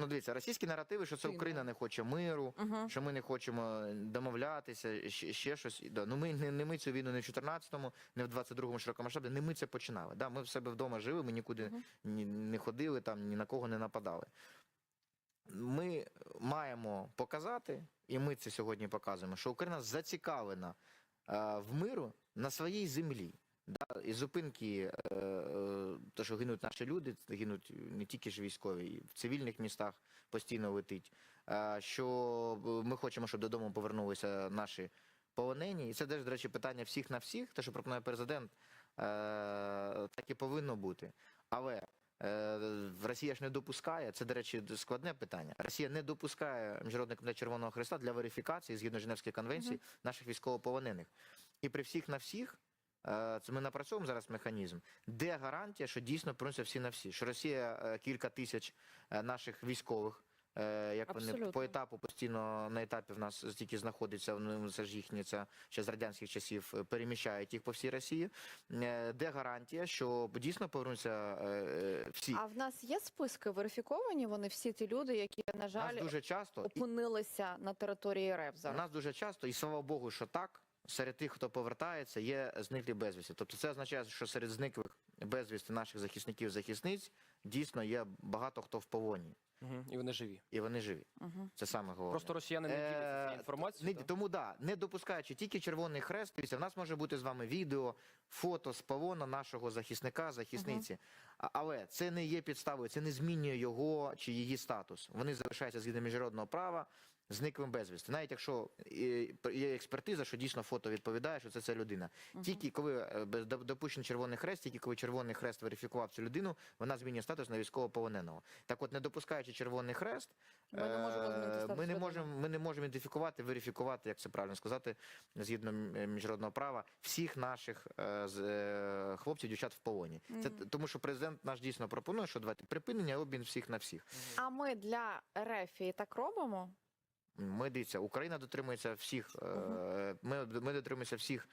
Ну, дивіться, російські наративи, що це Україна не хоче миру, Мгм. що ми не хочемо домовлятися, ще, щось. Да. Ну, ми не, не ми цю війну не в 14-му, не в 22-му широкомасштабі, не ми це починали. Да. Ми в себе вдома жили, ми нікуди Мгм. ні, не ходили, там, ні на кого не нападали. Ми маємо показати, і ми це сьогодні показуємо, що Україна зацікавлена е, в миру на своїй землі. Да, і зупинки, е, е, то, що гинуть наші люди, гинуть не тільки ж військові, і в цивільних містах постійно летить. Що ми хочемо, щоб додому повернулися наші полонені. І це теж, до речі, питання всіх на всіх, те, що пропонує президент, е, так і повинно бути. Але е, Росія ж не допускає, це, до речі, складне питання. Росія не допускає Міжнародний комітет Червоного Христа для верифікації згідно Женевської конвенції наших військовополонених. І при всіх на всіх. Е, Це ми напрацьовуємо зараз механізм, де гарантія, що дійсно повернуться всі на всі. Що Росія е, кілька тисяч е, наших військових, як вони Абсолютно. по етапу постійно на етапі в нас тільки знаходиться, ну, це ж їхні, це ще з радянських часів переміщають їх по всій Росії. Де гарантія, що дійсно повернуться всі? А в нас є списки верифіковані? Вони всі ті люди, які, на Нас жаль, дуже часто і опинилися на території РФ У нас дуже часто, і слава Богу, що так. Серед тих, хто повертається, є зниклі безвісті. Тобто це означає, що серед зниклих безвісти наших захисників захисниць дійсно є багато хто в полоні, Угу. І вони живі. і вони живі. Угу. Це саме головне. Просто росіяни не діляться Е, цією Не, інформацією. так? тому да, не допускаючи тільки Червоний Хрест, дивіться, в нас може бути з вами відео, фото з полона нашого захисника, захисниці. А- Але це не є підставою, це не змінює його чи її статус. Вони залишаються згідно міжнародного права зниклим безвісти. Навіть якщо е, є експертиза, що дійсно фото відповідає, що це ця людина. Тільки коли е, допущений Червоний Хрест, тільки коли Червоний Хрест верифікував цю людину, вона змінює статус на військовополоненого. Так от, не допускаючи Червоний Хрест, Ми не можемо е, ми не можемо ми не можемо ідентифікувати, верифікувати, як це правильно сказати, згідно міжнародного права, всіх наших хлопців, дівчат в полоні. Це тому, що президент наш дійсно пропонує, що давайте припинення обмін всіх на всіх. А ми для РФ і так робимо? Ми дивіться, Україна дотримується всіх. е, Ми, ми дотримуємося всіх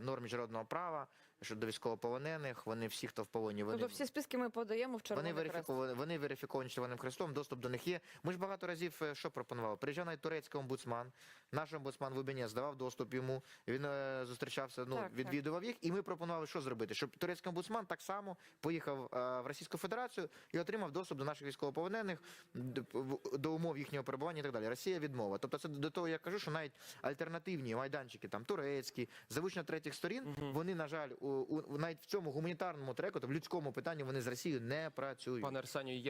норм міжнародного права щодо військовополонених. Вони всі, хто в полоні, вони Тобто всі списки ми подаємо в Вони Червоний Хрест. верифіковані, вони верифіковані Червоним Хрестом, доступ до них є. Ми ж багато разів е, що пропонували? Приїжджав навіть турецький омбудсман, наш омбудсман Лубенець давав доступ йому. Він е, зустрічався, ну Так, так. відвідував їх, і ми пропонували, що зробити, щоб турецький омбудсман так само поїхав е, в Російську Федерацію і отримав доступ до наших військовополонених, д- в- до умов їхнього перебування і так далі. Росія відмова. Тобто, це до того я кажу, що навіть альтернативні майданчики, там турецькі, залучення третіх сторін, вони на жаль, у, у навіть в цьому гуманітарному треку, то в людському питанні, вони з Росією не працюють. Пане Арсенію,